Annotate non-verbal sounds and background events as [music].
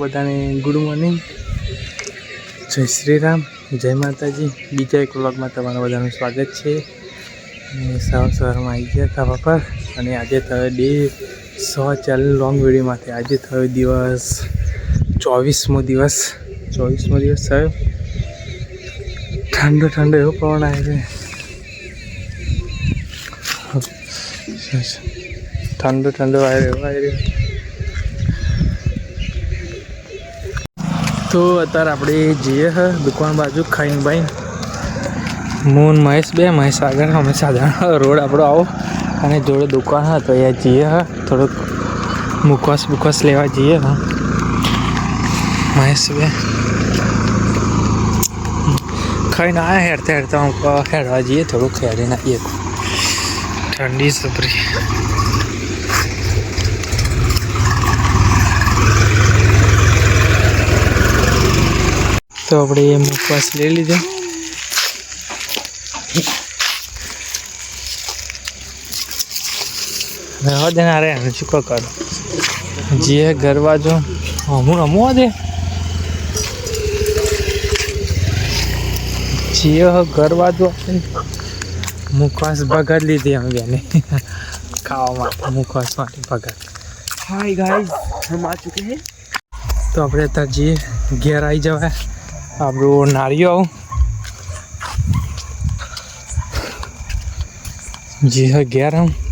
બધાને good morning જય શ્રી રામ, જય માતાજી. બીજા એક વ્લોગમાં તમારું બધાનું સ્વાગત છે. સવાર સવારમાં આવી ગયા ધાબા પર અને આજે થયો ડે સો ચાલ લોંગ વિડીયોમાંથી આજે થયો દિવસ ચોવીસમો દિવસ. ચોવીસમો દિવસ થયો. ઠંડો ઠંડો એવો પવન આવે છે. ઠંડો ઠંડો આવ્યો એવો આવ્યો તો અત્યારે આપણે જઈએ હ દુકાન બાજુ ખાઈને ભાઈ મૂન મહેશ બે, મહેશ આગળ, અમે સાધારણ [laughs] રોડ આપણો આવો. અને જોડે દુકાન હા, તો અહીંયા જઈએ હા. થોડુંક મુખવાસ બુખવાસ લેવા જઈએ હા. મહેશ બે. ખાઈને આવ્યા હેરતા હેરતા હેરવા જઈએ, થોડુંક હેરીને આવીએ. ઠંડી સબરી તો આપણે એ મુખવાસ લઈ લીધો. હદના રે ચૂકો કર. જે ગરવા જો હમું હમું દે. જે ગરવા જો મુખવાસ ભગત લીધી અમે બેને. ખાવા માટે મુખવાસ માટે ભગત. હાય ગાઈઝ હમ આ ચૂકે તો આપણે ત્યાં જઈએ ઘેર આવી જવાય. આપણું નારિયો જી હા ઘેર આવું